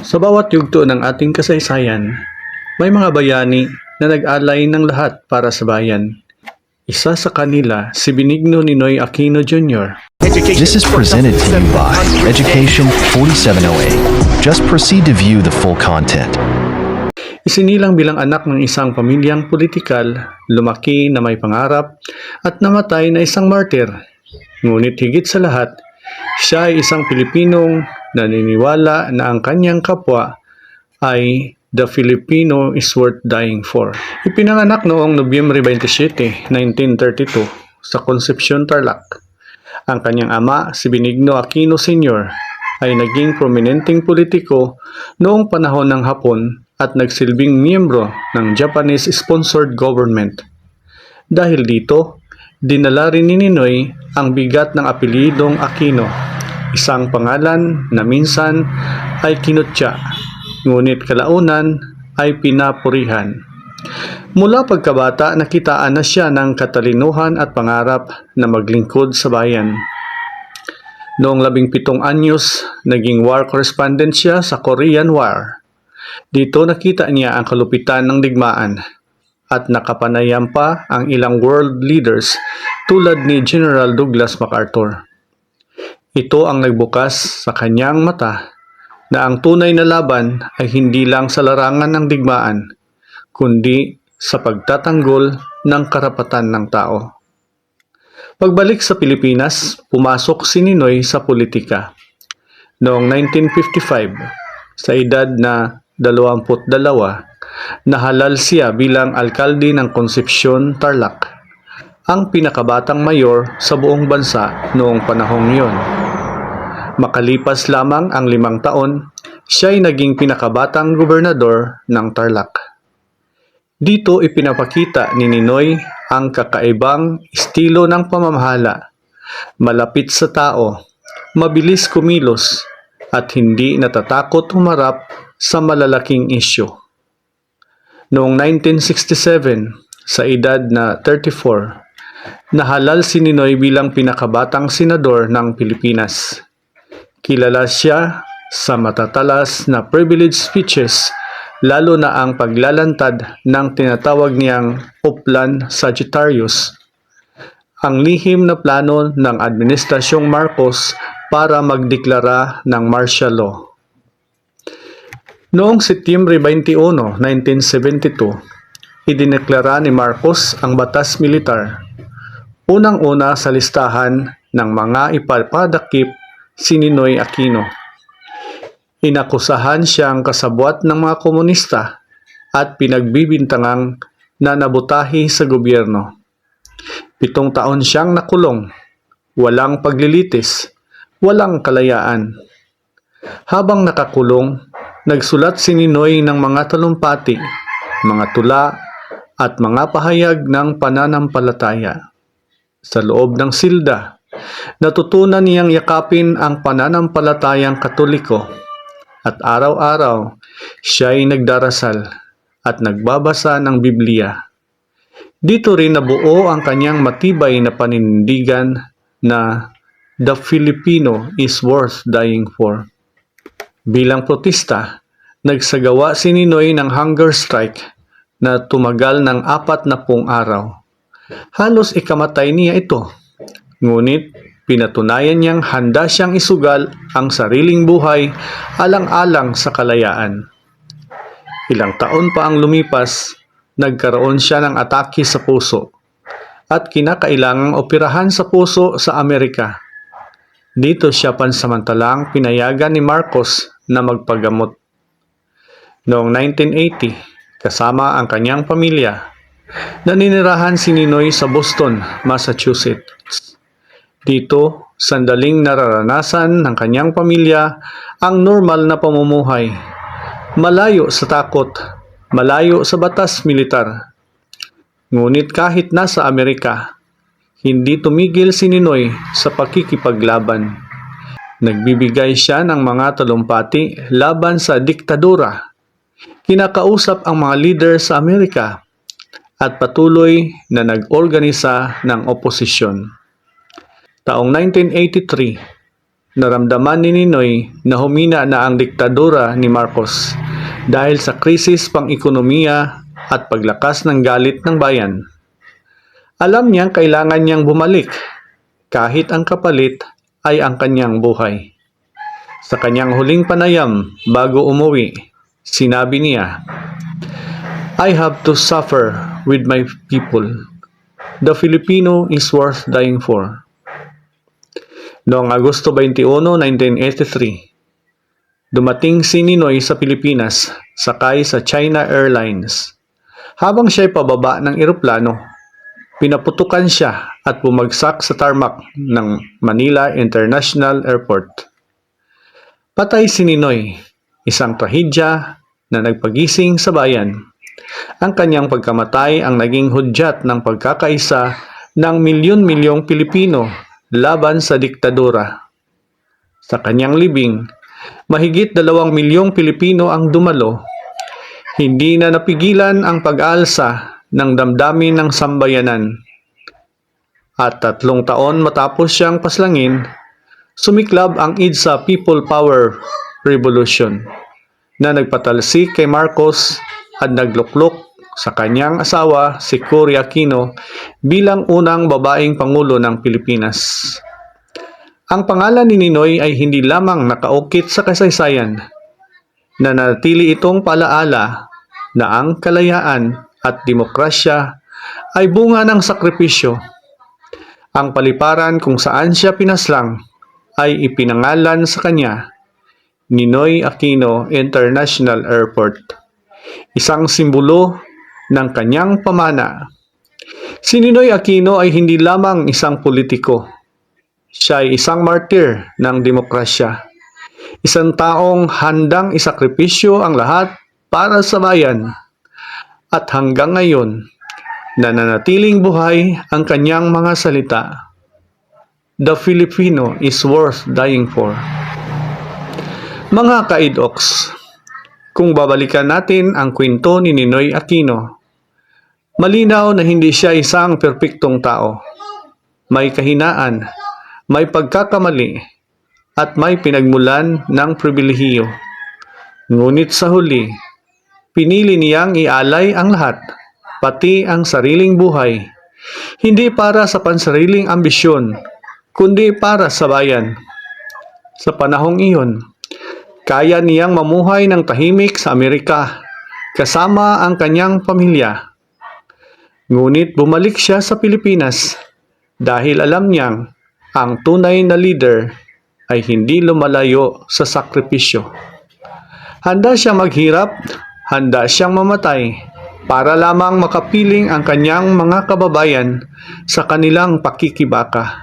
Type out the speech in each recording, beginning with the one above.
Sa bawat yugto ng ating kasaysayan, may mga bayani na nag-alay ng lahat para sa bayan. Isa sa kanila si Benigno Ninoy Aquino Jr. This is presented to you by Education 4708. Just proceed to view the full content. Isinilang bilang anak ng isang pamilyang politikal, lumaki na may pangarap at namatay na isang martir. Ngunit higit sa lahat, siya ay isang Pilipinong naniniwala na ang kanyang kapwa ay the Filipino is worth dying for. Ipinanganak noong Nobyembre 27, 1932 sa Concepcion, Tarlac. Ang kanyang ama, si Benigno Aquino Sr., ay naging prominenteng politiko noong panahon ng Hapon at nagsilbing miyembro ng Japanese-sponsored government. Dahil dito, dinala rin ni Ninoy ang bigat ng apelidong Aquino, isang pangalan na minsan ay kinutya, ngunit kalaunan ay pinapurihan. Mula pagkabata, nakitaan na siya ng katalinuhan at pangarap na maglingkod sa bayan. Noong labing pitong anyos, naging war correspondent siya sa Korean War. Dito nakita niya ang kalupitan ng digmaan at nakapanayam pa ang ilang world leaders tulad ni General Douglas MacArthur. Ito ang nagbukas sa kanyang mata na ang tunay na laban ay hindi lang sa larangan ng digmaan, kundi sa pagtatanggol ng karapatan ng tao. Pagbalik sa Pilipinas, pumasok si Ninoy sa politika. Noong 1955, sa edad na 22, nahalal siya bilang alkalde ng Concepcion, Tarlac, ang pinakabatang mayor sa buong bansa noong panahong iyon. Makalipas lamang ang limang taon, siya ay naging pinakabatang gobernador ng Tarlac. Dito ipinapakita ni Ninoy ang kakaibang estilo ng pamamahala. Malapit sa tao, mabilis kumilos, at hindi natatakot humarap sa malalaking isyu. Noong 1967, sa edad na 34, nahalal si Ninoy bilang pinakabatang senador ng Pilipinas. Kilala siya sa matatalas na privilege speeches lalo na ang paglalantad ng tinatawag niyang Uplan Sagittarius, ang lihim na plano ng Administrasyong Marcos para magdeklara ng martial law. Noong Setyembre 21, 1972, idineklara ni Marcos ang batas militar. Unang-una sa listahan ng mga ipapadakip si Ninoy Aquino. Inakusahan siyang kasabwat ng mga komunista at pinagbibintangang na nabutahi sa gobyerno. Pitong taon siyang nakulong, walang paglilitis, walang kalayaan. Habang nakakulong, nagsulat si Ninoy ng mga talumpati, mga tula, at mga pahayag ng pananampalataya. Sa loob ng silda, natutunan niyang yakapin ang pananampalatayang katoliko at araw-araw siya ay nagdarasal at nagbabasa ng Biblia. Dito rin nabuo ang kanyang matibay na paninindigan na the Filipino is worth dying for. Bilang protesta, nagsagawa si Ninoy ng hunger strike na tumagal ng apat na pung araw. Halos ikamatay niya ito. Ngunit pinatunayan niyang handa siyang isugal ang sariling buhay alang-alang sa kalayaan. Ilang taon pa ang lumipas, nagkaroon siya ng atake sa puso at kinakailangang operahan sa puso sa Amerika. Dito siya pansamantalang pinayagan ni Marcos na magpagamot. Noong 1980, kasama ang kanyang pamilya, naninirahan si Ninoy sa Boston, Massachusetts. Dito, sandaling nararanasan ng kanyang pamilya ang normal na pamumuhay. Malayo sa takot, malayo sa batas militar. Ngunit kahit nasa Amerika, hindi tumigil si Ninoy sa pakikipaglaban. Nagbibigay siya ng mga talumpati laban sa diktadura. Kinakausap ang mga leader sa Amerika at patuloy na nag-organisa ng oposisyon. Taong 1983, naramdaman ni Ninoy na humina na ang diktadura ni Marcos dahil sa krisis pang-ekonomiya at paglakas ng galit ng bayan. Alam niyang kailangan niyang bumalik kahit ang kapalit ay ang kanyang buhay. Sa kanyang huling panayam bago umuwi, sinabi niya, I have to suffer with my people. The Filipino is worth dying for. Noong Agosto 21, 1983, dumating si Ninoy sa Pilipinas sakay sa China Airlines. Habang siya'y pababa ng eroplano, pinaputukan siya at bumagsak sa tarmac ng Manila International Airport. Patay si Ninoy, isang trahedya na nagpagising sa bayan. Ang kanyang pagkamatay ang naging hudyat ng pagkakaisa ng milyon-milyong Pilipino laban sa diktadura. Sa kanyang libing, mahigit dalawang milyong Pilipino ang dumalo. Hindi na napigilan ang pag-alsa ng damdamin ng sambayanan. At tatlong taon matapos siyang paslangin, sumiklab ang IDSA People Power Revolution na nagpatalsik kay Marcos at nagluklok sa kanyang asawa si Cory Aquino bilang unang babaeng pangulo ng Pilipinas. Ang pangalan ni Ninoy ay hindi lamang nakaukit sa kasaysayan, nanatili itong palaala na ang kalayaan at demokrasya ay bunga ng sakripisyo. Ang paliparan kung saan siya pinaslang ay ipinangalan sa kanya Ninoy Aquino International Airport, isang simbolo ng kanyang pamana. Si Ninoy Aquino ay hindi lamang isang politiko. Siya ay isang martir ng demokrasya. Isang taong handang isakripisyo ang lahat para sa bayan. At hanggang ngayon, nananatiling buhay ang kanyang mga salita. The Filipino is worth dying for. Mga kaidoks, kung babalikan natin ang kwento ni Ninoy Aquino, malinaw na hindi siya isang perpektong tao. May kahinaan, may pagkakamali, at may pinagmulan ng pribilehiyo. Ngunit sa huli, pinili niyang ialay ang lahat, pati ang sariling buhay, hindi para sa pansariling ambisyon, kundi para sa bayan. Sa panahong iyon, kaya niyang mamuhay ng tahimik sa Amerika kasama ang kanyang pamilya. Ngunit bumalik siya sa Pilipinas dahil alam niyang ang tunay na leader ay hindi lumalayo sa sakripisyo. Handa siyang maghirap, handa siyang mamatay para lamang makapiling ang kanyang mga kababayan sa kanilang pakikibaka.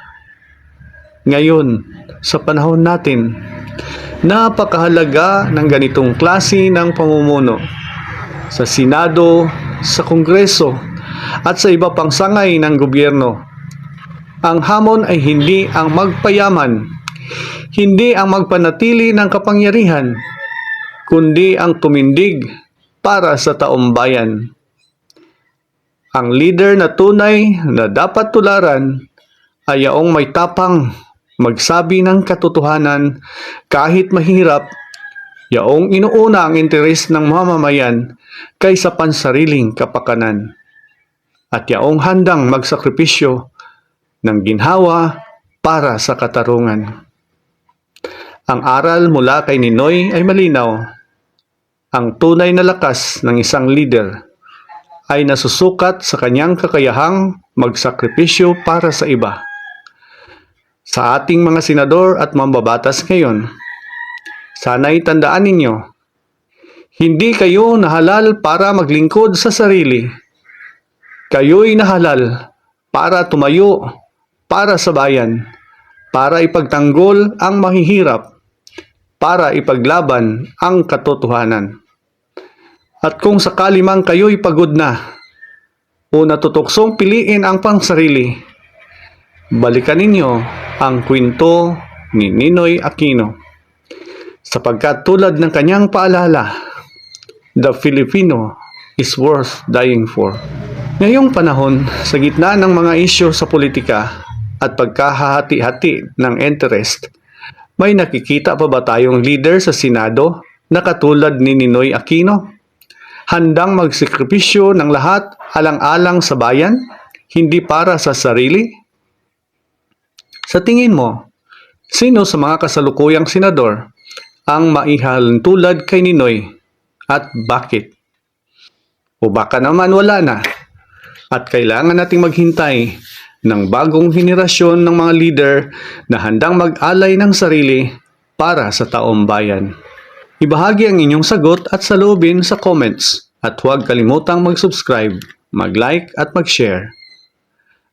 Ngayon, sa panahon natin, napakahalaga ng ganitong klase ng pamumuno sa Senado, sa Kongreso, at sa iba pang sangay ng gobyerno. Ang hamon ay hindi ang magpayaman, hindi ang magpanatili ng kapangyarihan, kundi ang tumindig para sa taong bayan. Ang leader na tunay na dapat tularan ay yaong may tapang magsabi ng katotohanan kahit mahirap, yaong inuuna ang interes ng mamamayan kaysa pansariling kapakanan. At yaong handang magsakripisyo ng ginhawa para sa katarungan. Ang aral mula kay Ninoy ay malinaw. Ang tunay na lakas ng isang leader ay nasusukat sa kanyang kakayahang magsakripisyo para sa iba. Sa ating mga senador at mambabatas ngayon, sana'y tandaan ninyo, hindi kayo nahalal para maglingkod sa sarili. Kayo'y nahalal para tumayo para sa bayan, para ipagtanggol ang mahihirap, para ipaglaban ang katotohanan. At kung sakali mang kayo'y pagod na, o natutuksong piliin ang pangsarili, balikan ninyo ang kwento ni Ninoy Aquino. Sapagkat tulad ng kanyang paalala, the Filipino is worth dying for. Ngayong panahon, sa gitna ng mga isyo sa politika at pagkahati-hati ng interest, May nakikita pa ba tayong leader sa Senado na katulad ni Ninoy Aquino? Handang magsekripisyo ng lahat alang-alang sa bayan, hindi para sa sarili? Sa tingin mo, sino sa mga kasalukuyang senador ang maihalintulad kay Ninoy at bakit? O baka naman wala na at kailangan nating maghintay ng bagong henerasyon ng mga leader na handang mag-alay ng sarili para sa taong bayan. Ibahagi ang inyong sagot at saloobin sa comments at huwag kalimutang mag-subscribe, mag-like at mag-share.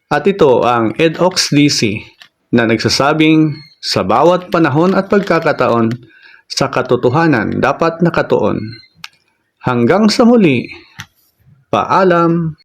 At ito ang EdOx DC na nagsasabing sa bawat panahon at pagkakataon sa katotohanan dapat nakatuon. Hanggang sa muli, paalam!